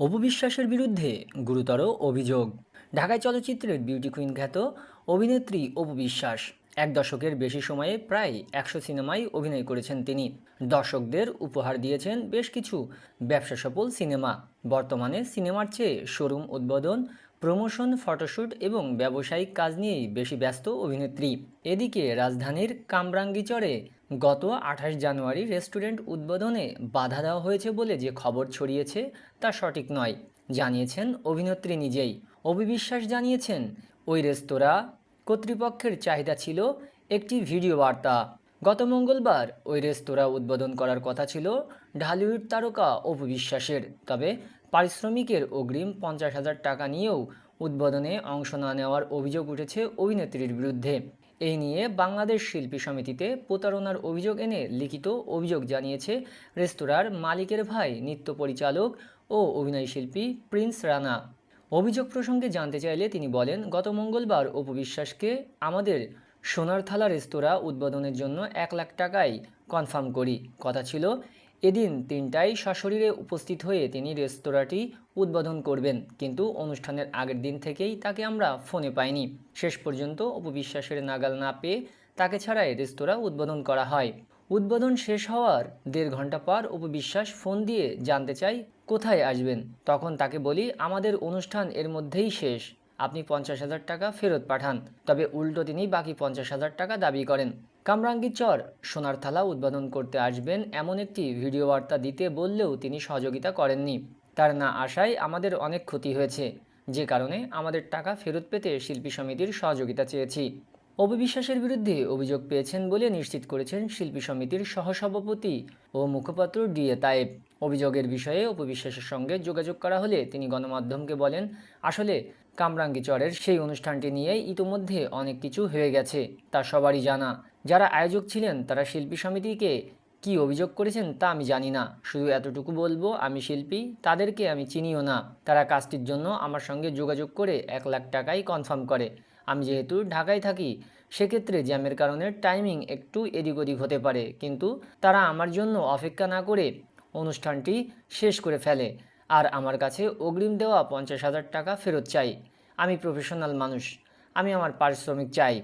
অপবিশ্বাসের বিরুদ্ধে গুরুতর অভিযোগ। ঢাকায় চলচ্চিত্রের বিউটি কুইন খ্যাত অভিনেত্রী অপু বিশ্বাস এক দশকের বেশি সময়ে প্রায় একশো সিনেমায় অভিনয় করেছেন তিনি। দর্শকদের উপহার দিয়েছেন বেশ কিছু ব্যবসা সফল সিনেমা। বর্তমানে সিনেমার চেয়ে শোরুম উদ্বোধন, প্রমোশন ফটোশ্যুট এবং ব্যবসায়িক কাজ নিয়েই বেশি ব্যস্ত অভিনেত্রী। এদিকে রাজধানীর কামরাঙ্গীচরে গত আঠাশ জানুয়ারি রেস্টুরেন্ট উদ্বোধনে বাধা দেওয়া হয়েছে বলে যে খবর ছড়িয়েছে তা সঠিক নয়, জানিয়েছেন অভিনেত্রী নিজেই। অবিবিশ্বাস জানিয়েছেন, ওই রেস্তোরাঁ কর্তৃপক্ষের চাহিদা ছিল একটি ভিডিও বার্তা। গত মঙ্গলবার ওই রেস্তোরাঁ উদ্বোধন করার কথা ছিল ঢালিউড তারকা অপু বিশ্বাসের। তবে পারিশ্রমিকের অগ্রিম পঞ্চাশ হাজার টাকা নিয়েও উদ্বোধনে অংশ না নেওয়ার অভিযোগ উঠেছে অভিনেত্রীর বিরুদ্ধে। এই নিয়ে বাংলাদেশ শিল্পী সমিতিতে প্রতারণার অভিযোগ এনে লিখিত অভিযোগ জানিয়েছে রেস্তোরাঁর মালিকের ভাই, নৃত্য পরিচালক ও অভিনয় শিল্পী প্রিন্স রানা। অভিযোগ প্রসঙ্গে জানতে চাইলে তিনি বলেন, গত মঙ্গলবার অপু বিশ্বাসকে আমাদের সোনার থালা রেস্তোরাঁ উদ্বোধনের জন্য এক লাখ টাকায় কনফার্ম করি। কথা ছিল এদিন তিনটায় সশরীরে উপস্থিত হয়ে তিনি রেস্তোরাঁটি উদ্বোধন করবেন, কিন্তু অনুষ্ঠানের আগের দিন থেকেই তাকে আমরা ফোনে পাইনি। শেষ পর্যন্ত অপবিশ্বাসের নাগাল না পেয়ে তাকে ছাড়াই রেস্তোরাঁ উদ্বোধন করা হয়। উদ্বোধন শেষ হওয়ার দেড় ঘণ্টা পর অপু বিশ্বাস ফোন দিয়ে জানতে চাই, কোথায় আসবেন? তখন তাকে বলি, আমাদের অনুষ্ঠান এর মধ্যেই শেষ। আপনি পঞ্চাশ হাজার টাকা ফেরত পাঠান। তবে উল্টো তিনি বাকি পঞ্চাশ হাজার টাকা দাবি করেন। কামরাঙ্গীর চর, সোনার থালা উদ্বোধন করতে আসবেন এমন একটি ভিডিও বার্তা দিতে বললেও তিনি সহযোগিতা করেননি। তার না আসায় আমাদের অনেক ক্ষতি হয়েছে। যে কারণে আমাদের টাকা ফেরত পেতে শিল্পী সমিতির সহযোগিতা চেয়েছি। অবিশ্বাসের বিরুদ্ধে অভিযোগ পেয়েছেন বলে নিশ্চিত করেছেন শিল্পী সমিতির সহসভাপতি ও মুখপাত্র ডিএ তায়েব। অভিযোগের বিষয়ে অপবিশ্বাসের সঙ্গে যোগাযোগ করা হলে তিনি গণমাধ্যমকে বলেন, আসলে কামরাঙ্গি চরের সেই অনুষ্ঠানটি নিয়েই ইতোমধ্যে অনেক কিছু হয়ে গেছে, তা সবারই জানা। যারা আয়োজক ছিলেন, তারা শিল্পী সমিতিকে কি অভিযোগ করেছেন তা আমি জানি না। শুধু এতটুকু বলব, আমি শিল্পী, তাদেরকে আমি চিনিও না। তারা কাজটির জন্য আমার সঙ্গে যোগাযোগ করে এক লাখ টাকাই কনফার্ম করে। আমি যেহেতু ঢাকায় থাকি, সেক্ষেত্রে জ্যামের কারণে টাইমিং একটু এদিক ওদিক হতে পারে। কিন্তু তারা আমার জন্য অপেক্ষা না করে অনুষ্ঠানটি শেষ করে ফেলে। আর আমার কাছে অগ্রিম দেওয়া পঞ্চাশ হাজার টাকা ফেরত চাই। আমি প্রফেশনাল মানুষ। আমি আমার পারিশ্রমিক চাই।